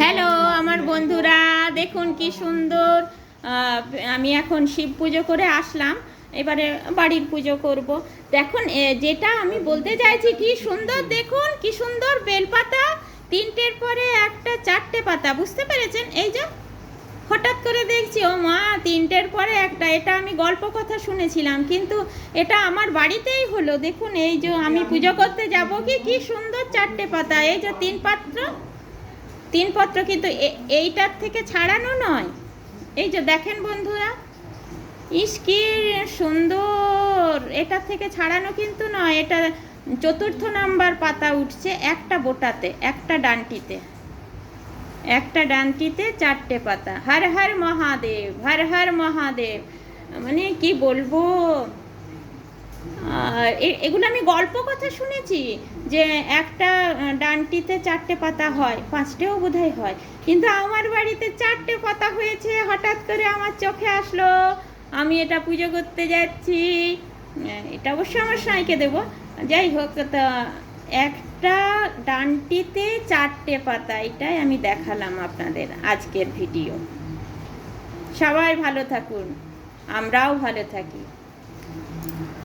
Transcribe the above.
Hello, আমার বন্ধুরা, দেখুন কি সুন্দর। আমি এখন শিব পুজো করে আসলাম। এবারে বাড়ির পুজো করব। দেখুন যেটা আমি বলতে চাইছি, কি সুন্দর, দেখুন, কি সুন্দর বেলপাতা। তিনটের পরে একটা চারটে পাতা, বুঝতে পেরেছেন? এই যে, হঠাৎ করে দেখছি, ও মা, তিনটের পরে একটা, এটা আমি গল্প কথা শুনেছিলাম, কিন্তু এটা আমার বাড়িতেই হলো। দেখুন, এই যে আমি পুজো করতে যাব কি কি সুন্দর চারটে পাতা, এই যে তিন পাত্র। তিন পত্র কিন্তু এইটার থেকে ছাড়ানো নয়। এই যে দেখেন বন্ধুরা, ইস কি সুন্দর এটা থেকে ছাড়ানো কিন্তু নয়। এটা চতুর্থ নাম্বার পাতা উঠছে একটা বোটাতে, একটা ডানটিতে। একটা ডানটিতে চারটে পাতা। হর হর মহাদেব, হর হর মহাদেব। মানে কি বলব? এগুলো আমি গল্প কথা শুনেছি যে একটা ডানটিতে চারটে পাতা হয়, পাঁচটেও বোধহয় হয়। কিন্তু আমার বাড়িতে চারটে পাতা হয়েছে, হঠাৎ করে আমার চোখে আসলো, আমি এটা পুজো করতে যাচ্ছি। এটা অবশ্য আমার সাঁইকে দেবো। যাই হোক, তা একটা ডানটিতে চারটে পাতা, এটাই আমি দেখালাম আপনাদের আজকের ভিডিও। সবাই ভালো থাকুন, আমরাও ভালো থাকি।